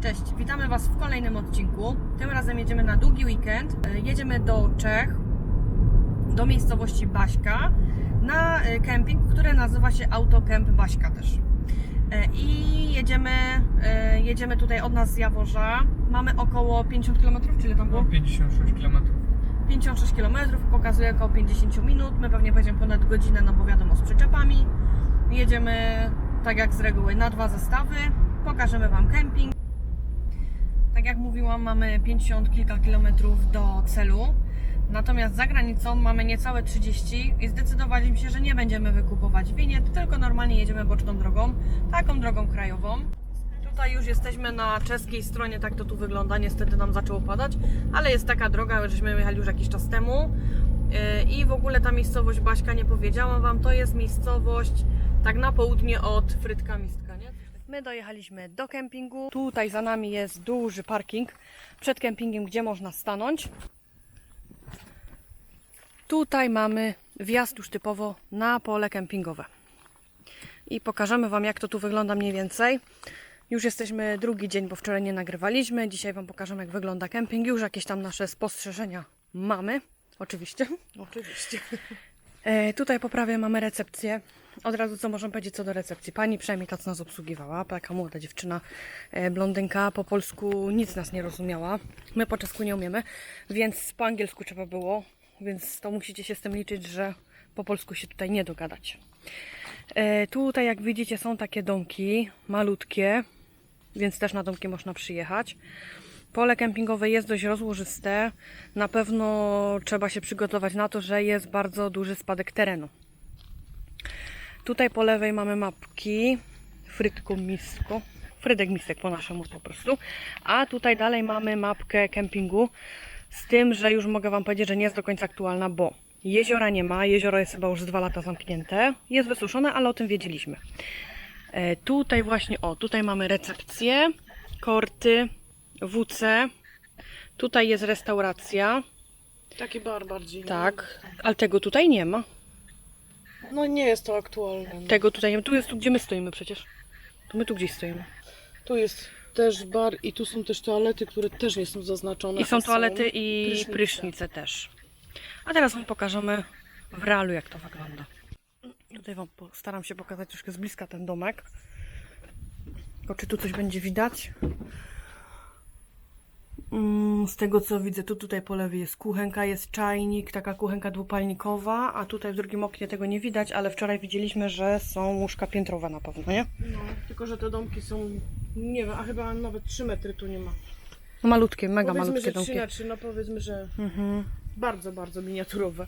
Cześć, witamy Was w kolejnym odcinku. Tym razem jedziemy na długi weekend. E, Jedziemy do Czech, do miejscowości Baśka, na e, kemping, który nazywa się Autocamp Baśka też. E, I jedziemy, jedziemy tutaj od nas z Jaworza. Mamy około 50 km, czyli tam było? No 56 km. 56 km, pokazuje około 50 minut. My pewnie pojedziemy ponad godzinę, no bo wiadomo, z przyczepami. Jedziemy tak jak z reguły na dwa zestawy. Pokażemy Wam kemping. Tak jak mówiłam, mamy 50 kilka kilometrów do celu. Natomiast za granicą mamy niecałe 30 i zdecydowaliśmy się, że nie będziemy wykupować winiet, tylko normalnie jedziemy boczną drogą, taką drogą krajową. Tutaj już jesteśmy na czeskiej stronie, tak to tu wygląda. Niestety nam zaczęło padać, ale jest taka droga, żeśmy jechali już jakiś czas temu. Yy, I w ogóle ta miejscowość Baśka, nie powiedziałam Wam, to jest miejscowość tak na południe od Frytka Mistka? My dojechaliśmy do kempingu. Tutaj za nami jest duży parking przed kempingiem, gdzie można stanąć. Tutaj mamy wjazd już typowo na pole kempingowe. I pokażemy Wam, jak to tu wygląda mniej więcej. Już jesteśmy drugi dzień, bo wczoraj nie nagrywaliśmy. Dzisiaj Wam pokażemy, jak wygląda kemping. Już jakieś tam nasze spostrzeżenia mamy. Oczywiście. Oczywiście. E, tutaj po prawej mamy recepcję. Od razu co możemy powiedzieć co do recepcji. Pani przynajmniej ta, co nas obsługiwała, taka młoda dziewczyna, e, blondynka, po polsku nic nas nie rozumiała. My po czesku nie umiemy, więc po angielsku trzeba było, więc to musicie się z tym liczyć, że po polsku się tutaj nie dogadać. E, tutaj jak widzicie są takie domki, malutkie, więc też na domki można przyjechać. Pole kempingowe jest dość rozłożyste. Na pewno trzeba się przygotować na to, że jest bardzo duży spadek terenu. Tutaj po lewej mamy mapki. Frytku Misko. Frydek Mistek po naszemu po prostu. A tutaj dalej mamy mapkę kempingu. Z tym, że już mogę Wam powiedzieć, że nie jest do końca aktualna, bo jeziora nie ma. Jezioro jest chyba już dwa lata zamknięte. Jest wysuszone, ale o tym wiedzieliśmy. E, tutaj właśnie, o, tutaj mamy recepcję, korty, WC. Tutaj jest restauracja. Taki bar bardziej. no. Tak, ale tego tutaj nie ma. No nie jest to aktualne. Tego tutaj nie ma. Tu jest tu, gdzie my stoimy przecież. To my tu gdzieś stoimy. Tu jest też bar i tu są też toalety, które też nie są zaznaczone. I są toalety i prysznice. prysznice też. A teraz Wam pokażemy w realu, jak to wygląda. Tutaj Wam staram się pokazać troszkę z bliska ten domek. Tylko czy tu coś będzie widać? Mm, Z tego co widzę, tu tutaj po lewej jest kuchenka, jest czajnik, taka kuchenka dwupalnikowa, a tutaj w drugim oknie tego nie widać, ale wczoraj widzieliśmy, że są łóżka piętrowe na pewno, nie? No, tylko że te domki są, nie wiem, a chyba nawet 3 metry tu nie ma. No malutkie, mega powiedzmy, malutkie że domki. 3 na 3, no powiedzmy, że Mhm. bardzo, bardzo miniaturowe.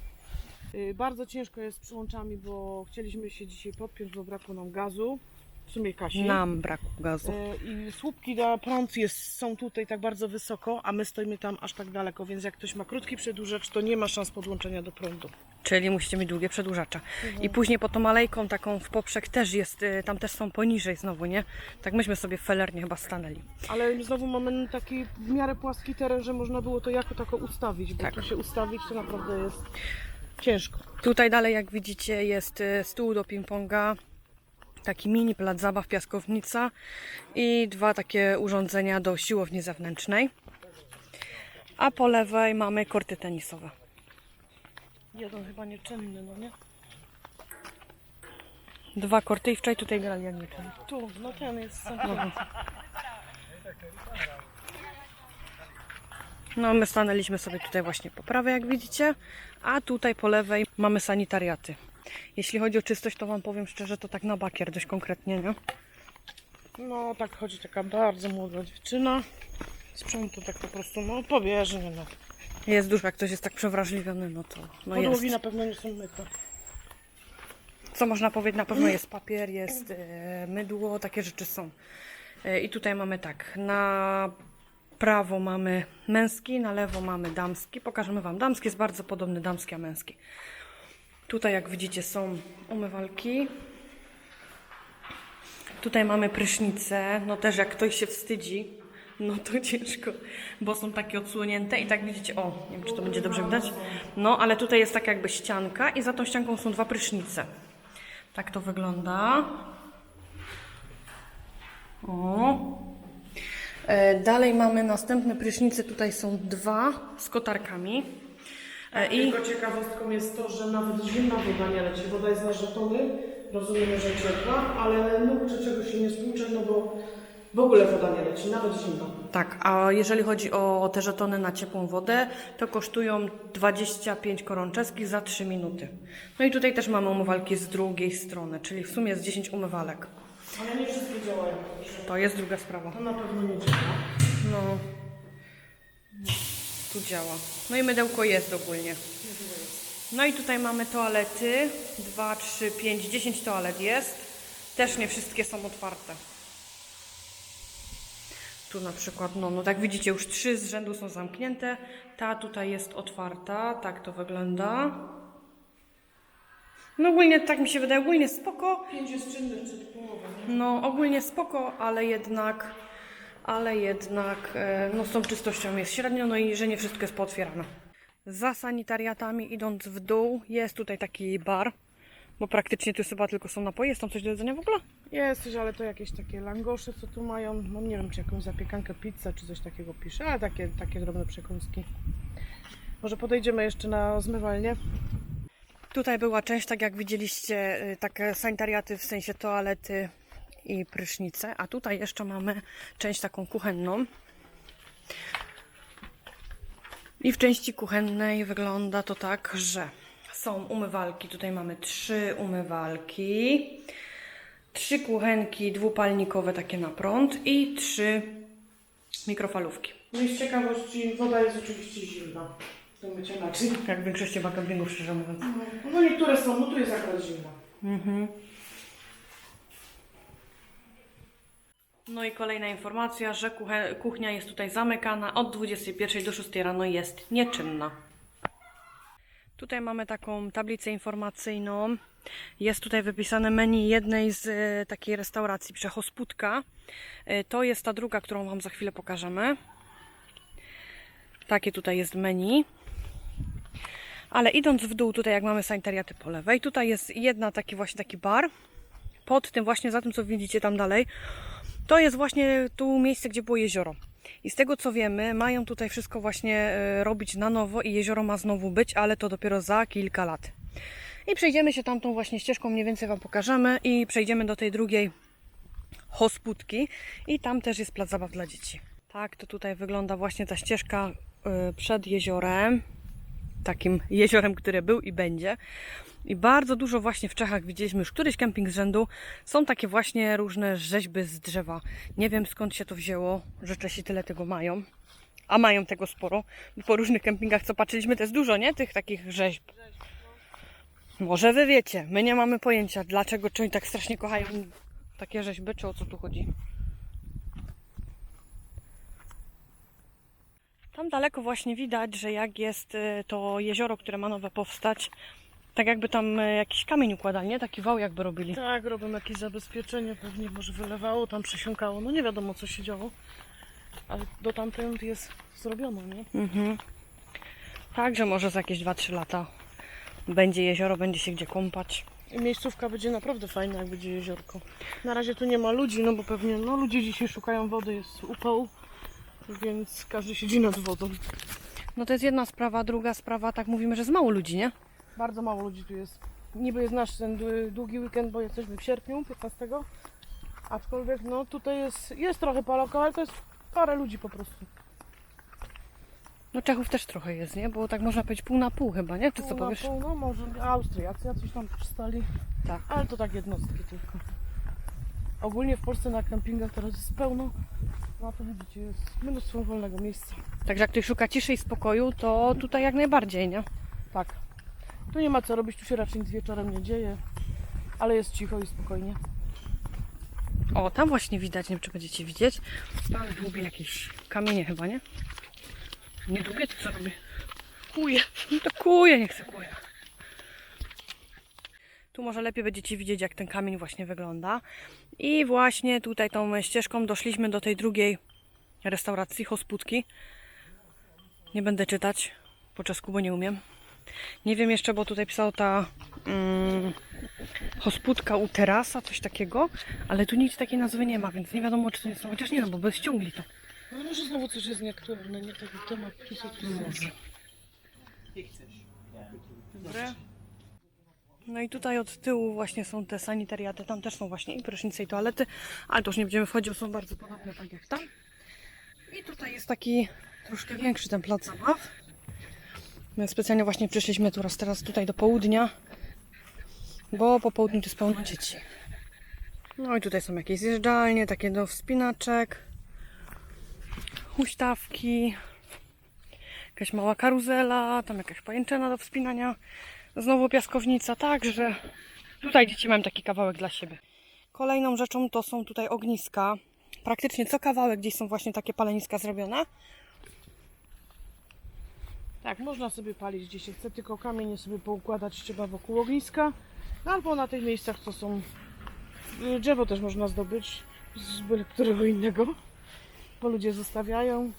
Y, Bardzo ciężko jest z przyłączami, bo chcieliśmy się dzisiaj podpiąć, bo brakło nam gazu. W sumie Kasi. Nam brakło gazu. E, I słupki na prąd jest, są tutaj tak bardzo wysoko, a my stoimy tam aż tak daleko, więc jak ktoś ma krótki przedłużacz, to nie ma szans podłączenia do prądu. Czyli musicie mieć długie przedłużacze. I później po tą alejką taką w poprzek też jest, y, tam też są poniżej znowu, nie? Tak myśmy sobie w felernie chyba stanęli. Ale znowu mamy taki w miarę płaski teren, że można było to jako tako ustawić, bo Tak. tu się ustawić to naprawdę jest ciężko. Tutaj dalej, jak widzicie, jest y, stół do ping-ponga, taki mini plac zabaw, piaskownica i dwa takie urządzenia do siłowni zewnętrznej. A po lewej mamy korty tenisowe. Jeden chyba nieczynny, no nie? Dwa korty i wczoraj tutaj grali, jak. Tu, no ten jest sam No, my stanęliśmy sobie tutaj właśnie po prawej, jak widzicie, a tutaj po lewej mamy sanitariaty. Jeśli chodzi o czystość, to Wam powiem szczerze, to tak na bakier dość konkretnie, nie? No tak chodzi taka bardzo młoda dziewczyna. Sprząta tak po prostu, no powierzchnię, no. Jest dużo, jak ktoś jest tak przewrażliwiony, no to no Podłogi jest. na pewno nie są myte. Co można powiedzieć, na pewno jest papier, jest e, mydło, takie rzeczy są. E, I tutaj mamy tak, na prawo mamy męski, na lewo mamy damski. Pokażemy Wam, damski jest bardzo podobny damski, a męski. Tutaj jak widzicie są umywalki. Tutaj mamy prysznice, no też jak ktoś się wstydzi, no to ciężko, bo są takie odsłonięte i tak widzicie, o, nie wiem czy to będzie dobrze widać, no ale tutaj jest taka jakby ścianka i za tą ścianką są dwa prysznice. Tak to wygląda. O. E, Dalej mamy następne prysznice. Tutaj są dwa z kotarkami. I Tylko ciekawostką jest to, że nawet zimna woda nie leci. Woda jest na żetony, rozumiemy, że ciepła, ale nóg czy czegoś się nie spłucze, no bo w ogóle woda nie leci, nawet zimna. tak, a jeżeli chodzi o te żetony na ciepłą wodę, to kosztują 25 koron czeskich za 3 minuty. No i tutaj też mamy umywalki z drugiej strony, czyli w sumie jest 10 umywalek. Ale nie wszystkie działają. To jest druga sprawa. To na pewno nie działa. No. Tu działa. No i mydełko jest ogólnie. No i tutaj mamy toalety. 2, 3, 5, 10 toalet jest. Też nie wszystkie są otwarte. Tu na przykład, no, no tak widzicie, już trzy z rzędu są zamknięte. Ta tutaj jest otwarta, tak to wygląda. No ogólnie tak mi się wydaje, ogólnie spoko. Pięć jest czynnych przed połową. No ogólnie spoko, ale jednak, ale jednak e, no, z tą czystością jest średnio, no i że nie wszystko jest pootwierane. Za sanitariatami idąc w dół jest tutaj taki bar, bo praktycznie tu chyba tylko są napoje. Jest tam coś do jedzenia w ogóle? Jest coś, ale to jakieś takie langosze, co tu mają. No nie wiem, czy jakąś zapiekankę, pizzę, czy coś takiego pisze, ale takie, takie drobne przekąski. Może podejdziemy jeszcze na zmywalnię. Tutaj była część, tak jak widzieliście, y, takie sanitariaty w sensie toalety i prysznice, a tutaj jeszcze mamy część taką kuchenną. I w części kuchennej wygląda to tak, że są umywalki. Tutaj mamy trzy umywalki, trzy kuchenki dwupalnikowe takie na prąd i trzy mikrofalówki. No i z ciekawości woda jest oczywiście zimna. To będzie inaczej. Jak w większości bakablingów, szczerze mówiąc. No niektóre są, no tu jest akurat zimna. No i kolejna informacja, że kuchnia jest tutaj zamykana od 21 do 6 rano jest nieczynna. Tutaj mamy taką tablicę informacyjną. Jest tutaj wypisane menu jednej z e, takiej restauracji Przechospudka. E, to jest ta druga, którą Wam za chwilę pokażemy. Takie tutaj jest menu. Ale idąc w dół, tutaj jak mamy sanitariaty po lewej, tutaj jest jedna taki właśnie taki bar. Pod tym właśnie, za tym co widzicie tam dalej, to jest właśnie tu miejsce, gdzie było jezioro. I z tego co wiemy, mają tutaj wszystko właśnie e, robić na nowo i jezioro ma znowu być, ale to dopiero za kilka lat. I przejdziemy się tamtą właśnie ścieżką, mniej więcej Wam pokażemy i przejdziemy do tej drugiej hospudki i tam też jest plac zabaw dla dzieci. Tak, to tutaj wygląda właśnie ta ścieżka e, przed jeziorem, takim jeziorem, które był i będzie. I bardzo dużo właśnie w Czechach widzieliśmy już któryś kemping z rzędu. Są takie właśnie różne rzeźby z drzewa. Nie wiem skąd się to wzięło, że Czesi tyle tego mają. A mają tego sporo. Po różnych kempingach, co patrzyliśmy, to jest dużo, nie? Tych takich rzeźb. Może wy wiecie. My nie mamy pojęcia, dlaczego czy oni tak strasznie kochają takie rzeźby, czy o co tu chodzi. Tam daleko właśnie widać, że jak jest y, to jezioro, które ma nowe powstać, tak jakby tam y, jakiś kamień układali, nie? Taki wał jakby robili. Tak, robią jakieś zabezpieczenie, pewnie może wylewało, tam przesiąkało, no nie wiadomo co się działo. Ale do tamtęd jest zrobiono, nie? Mhm. Także może za jakieś 2-3 lata będzie jezioro, będzie się gdzie kąpać. I miejscówka będzie naprawdę fajna, jak będzie jeziorko. Na razie tu nie ma ludzi, no bo pewnie no, ludzie dzisiaj szukają wody, jest upał, więc każdy siedzi nad wodą. No to jest jedna sprawa, druga sprawa, tak mówimy, że jest mało ludzi, nie? Bardzo mało ludzi tu jest. Niby jest nasz ten dłu- długi weekend, bo jesteśmy w sierpniu, 15. Aczkolwiek no tutaj jest, jest trochę Polaków, ale to jest parę ludzi po prostu. No Czechów też trochę jest, nie? Bo tak można powiedzieć pół na pół chyba, nie? Ty co Pół na powiesz? pół, No może Austriacy jacyś tam przystali, Tak. ale to tak jednostki tylko. Ogólnie w Polsce na kempingach teraz jest pełno. No to widzicie, jest mnóstwo wolnego miejsca. Także jak ktoś szuka ciszy i spokoju, to tutaj jak najbardziej, nie? Tak. Tu nie ma co robić, tu się raczej nic wieczorem nie dzieje, ale jest cicho i spokojnie. O, tam właśnie widać, nie wiem czy będziecie widzieć. Tam długie jakieś kamienie chyba, nie? Nie długie, to co robię? Kuje. No to kuje, nie chcę kuja. Tu może lepiej będziecie widzieć, jak ten kamień właśnie wygląda. I właśnie tutaj tą ścieżką doszliśmy do tej drugiej restauracji, hospudki. Nie będę czytać po czesku, bo nie umiem. Nie wiem jeszcze, bo tutaj pisała ta mm, hospudka u terasa, coś takiego, ale tu nic takiej nazwy nie ma, więc nie wiadomo, czy to jest, chociaż nie no, bo by ściągli to. No może znowu coś jest nieaktualne, nie taki temat, co tu jest. Dobre. No i tutaj od tyłu właśnie są te sanitariaty, tam też są właśnie i prysznice i toalety, ale to już nie będziemy wchodzić, bo są bardzo podobne tak jak tam. I tutaj jest taki troszkę większy ten plac zabaw. My specjalnie właśnie przyszliśmy tu raz teraz tutaj do południa, bo po południu to jest pełno dzieci. No i tutaj są jakieś zjeżdżalnie, takie do wspinaczek, huśtawki, jakaś mała karuzela, tam jakaś pajęczyna do wspinania, znowu piaskownica, także tutaj dzieci mają taki kawałek dla siebie. Kolejną rzeczą to są tutaj ogniska. Praktycznie co kawałek gdzieś są właśnie takie paleniska zrobione. Tak, można sobie palić gdzie się chce, tylko kamienie sobie poukładać trzeba wokół ogniska. Albo na tych miejscach to są... y, Drzewo też można zdobyć z byle którego innego, bo ludzie zostawiają.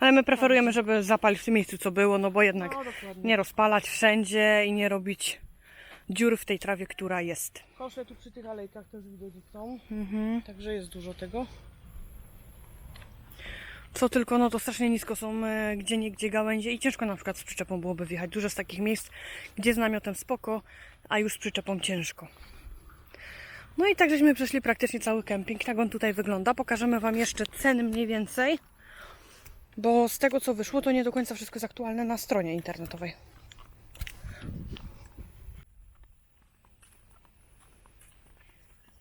Ale my preferujemy, żeby zapalić w tym miejscu, co było, no bo jednak No, dokładnie. nie rozpalać wszędzie i nie robić dziur w tej trawie, która jest. Kosze tu przy tych alejkach też są, Mhm. także jest dużo tego. Co tylko, no to strasznie nisko są e, gdzie niegdzie gałęzie i ciężko na przykład z przyczepą byłoby wjechać. Dużo z takich miejsc, gdzie z namiotem spoko, a już z przyczepą ciężko. No i tak żeśmy przeszli praktycznie cały kemping. Tak on tutaj wygląda. Pokażemy Wam jeszcze ceny mniej więcej, bo z tego co wyszło, to nie do końca wszystko jest aktualne na stronie internetowej.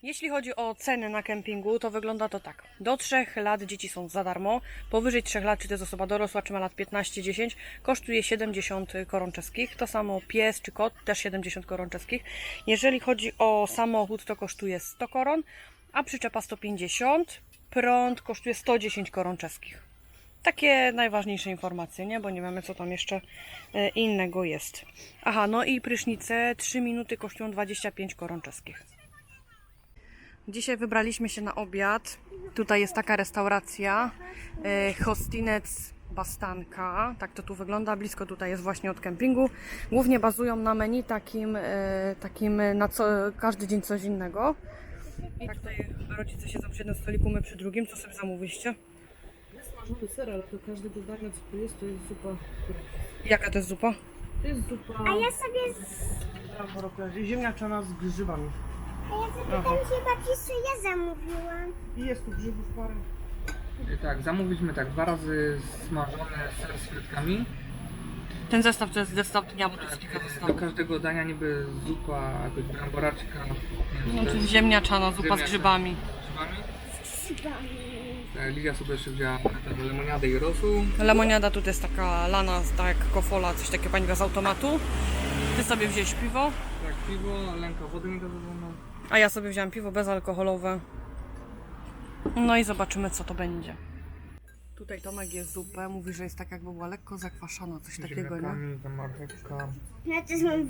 Jeśli chodzi o ceny na kempingu, to wygląda to tak. Do 3 lat dzieci są za darmo. Powyżej 3 lat, czy to jest osoba dorosła, czy ma lat 15-10, kosztuje 70 koron czeskich. To samo pies czy kot, też 70 koron czeskich. Jeżeli chodzi o samochód, to kosztuje 100 koron, a przyczepa 150. Prąd kosztuje 110 koron czeskich. Takie najważniejsze informacje, nie? Bo nie wiemy, co tam jeszcze e, innego jest. Aha, no i prysznice 3 minuty kosztują 25 koron czeskich. Dzisiaj wybraliśmy się na obiad. Tutaj jest taka restauracja e, Hostinec Bastanka. Tak to tu wygląda. Blisko tutaj jest właśnie od kempingu. Głównie bazują na menu takim, e, takim na co, każdy dzień coś innego. I tutaj rodzice siedzą przy jednym stoliku, my przy drugim. Co sobie zamówiliście? Jest smażony ser, ale to każdego dania co tu jest, to jest zupa. Jaka to jest zupa? To jest zupa A ja sobie, z... ziemniaczana z grzybami. A ja sobie tam się babci, co ja zamówiłam. I jest tu grzybów parę. Tak, zamówiliśmy tak dwa razy smażony ser z frytkami. Ten zestaw to jest zestaw dnia, bo to jest kilka Do zestawów. każdego dania niby zupa, jakaś bramboraczka. nie wiem, No, to czyli jest ziemniaczana, zupa z Ziemniaczana. grzybami. z grzybami. Tak, Lidia sobie jeszcze wzięła taką lemoniadę i rosół. Lemoniada tutaj jest taka lana, tak jak kofola, coś takiego paniga z automatu. Ty sobie wziąłeś piwo, Tak, piwo, lęka wodę niegazowaną. A ja sobie wziąłem piwo bezalkoholowe. No i zobaczymy, co to będzie. Tutaj Tomek je zupę, mówi, że jest tak jakby była lekko zakwaszona, coś takiego, nie? Ziemniakami, marchewka, Ja też mam.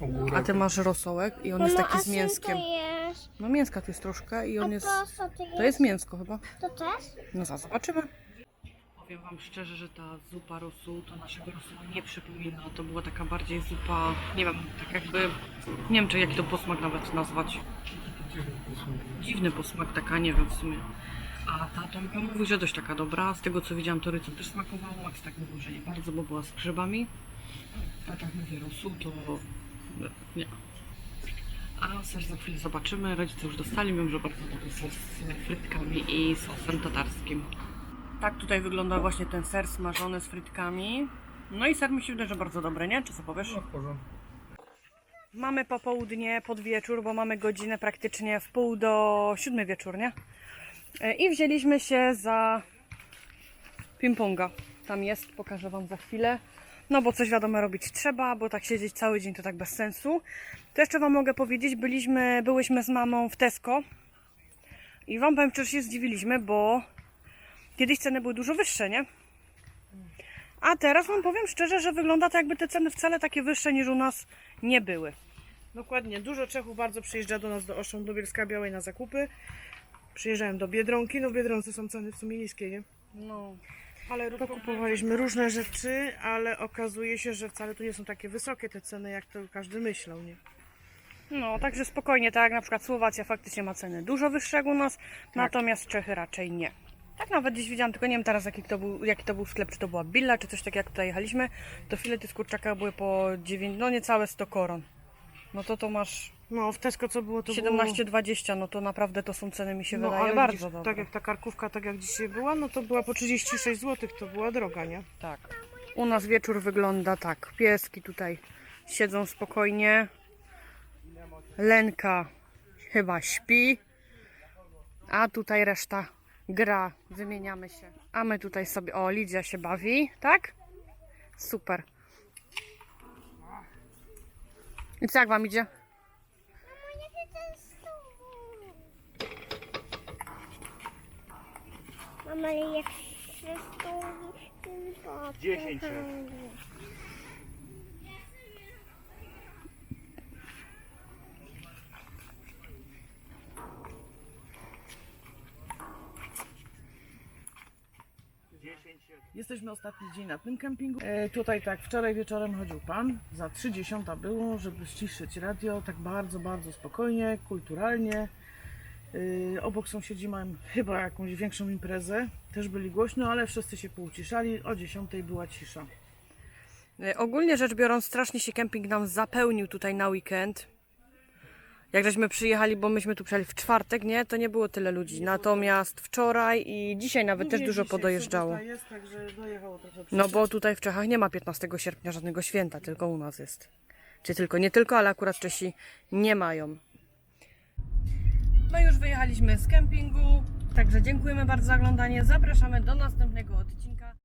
ogórek. A ty masz rosołek i on jest Mamo, taki a z czym mięskiem. to jest? No mięska tu jest troszkę i on A jest... to co to jest? To jest mięsko chyba. To też? No za, zobaczymy. Powiem Wam szczerze, że ta zupa rosół to naszego rosół nie przypomina. To była taka bardziej zupa, nie wiem, tak jakby, nie wiem czy jaki to posmak nawet nazwać. Dziwny posmak, taka nie wiem w sumie. A ta Tomka mówi, że dość taka dobra. Z tego co widziałam, to rycem też smakowało. Max tak mówił, że nie bardzo, bo była z grzybami. A tak mówię, rosół to nie. A ser za chwilę zobaczymy. Rodzice już dostali, wiem, że bardzo dobry ser z frytkami i sosem tatarskim. Tak tutaj wygląda właśnie ten ser smażony z frytkami. No i ser mi się wydaje, że bardzo dobry, nie? Czy co powiesz? No, w porządku. Mamy popołudnie, pod wieczór, bo mamy godzinę praktycznie w pół do siódmej wieczór, nie? E, I wzięliśmy się za ping-ponga. Tam jest, pokażę Wam za chwilę. No bo coś wiadomo robić trzeba, bo tak siedzieć cały dzień to tak bez sensu. To jeszcze Wam mogę powiedzieć, byliśmy, byłyśmy z mamą w Tesco i Wam powiem, że się zdziwiliśmy, bo kiedyś ceny były dużo wyższe, nie? A teraz Wam powiem szczerze, że wygląda to jakby te ceny wcale takie wyższe niż u nas nie były. Dokładnie, dużo Czechów bardzo przyjeżdża do nas do Oszą, do Bielska Białej na zakupy. Przyjeżdżają do Biedronki, no w Biedronce są ceny w sumie niskie, nie? No. Ale pokupowaliśmy różne rzeczy, ale okazuje się, że wcale tu nie są takie wysokie te ceny, jak to każdy myślał, nie? No, także spokojnie, tak jak na przykład Słowacja faktycznie ma ceny dużo wyższe u nas, natomiast Czechy raczej nie. Tak nawet gdzieś widziałam, tylko nie wiem teraz jaki to był, jaki to był sklep, czy to była Billa, czy coś takiego jak tutaj jechaliśmy, to filety z kurczaka były po 9, no niecałe 100 koron. No to to masz No w Tesco co było to 17-20, no to naprawdę to są ceny mi się było... No, wydaje ale bardzo widzisz, dobre. tak jak ta karkówka, tak jak dzisiaj była, no to była po 36 zł, to była droga, nie? Tak. U nas wieczór wygląda tak. Pieski tutaj siedzą spokojnie. Lenka chyba śpi. A tutaj reszta gra. Wymieniamy się. A my tutaj sobie. O, Lidia się bawi, tak? Super. I co jak wam idzie? Mamo, nie chcę ten stół. Mama, jak stół, to 10 Jesteśmy ostatni dzień na tym kempingu. E, tutaj tak, wczoraj wieczorem chodził pan, za 30 było, żeby ściszyć radio, tak bardzo, bardzo spokojnie, kulturalnie. E, obok sąsiedzi mają chyba jakąś większą imprezę, też byli głośno, ale wszyscy się pouciszali, o 10 była cisza. E, Ogólnie rzecz biorąc, strasznie się kemping nam zapełnił tutaj na weekend. Jak żeśmy przyjechali, bo myśmy tu przyjechali w czwartek, nie? To nie było tyle ludzi. Natomiast wczoraj i dzisiaj nawet też dużo podojeżdżało. Jest, także dojechało trochę No bo tutaj w Czechach nie ma 15 sierpnia żadnego święta, tylko u nas jest. Czy tylko, nie tylko, ale akurat Czesi nie mają. No już wyjechaliśmy z kempingu, także dziękujemy bardzo za oglądanie. Zapraszamy do następnego odcinka.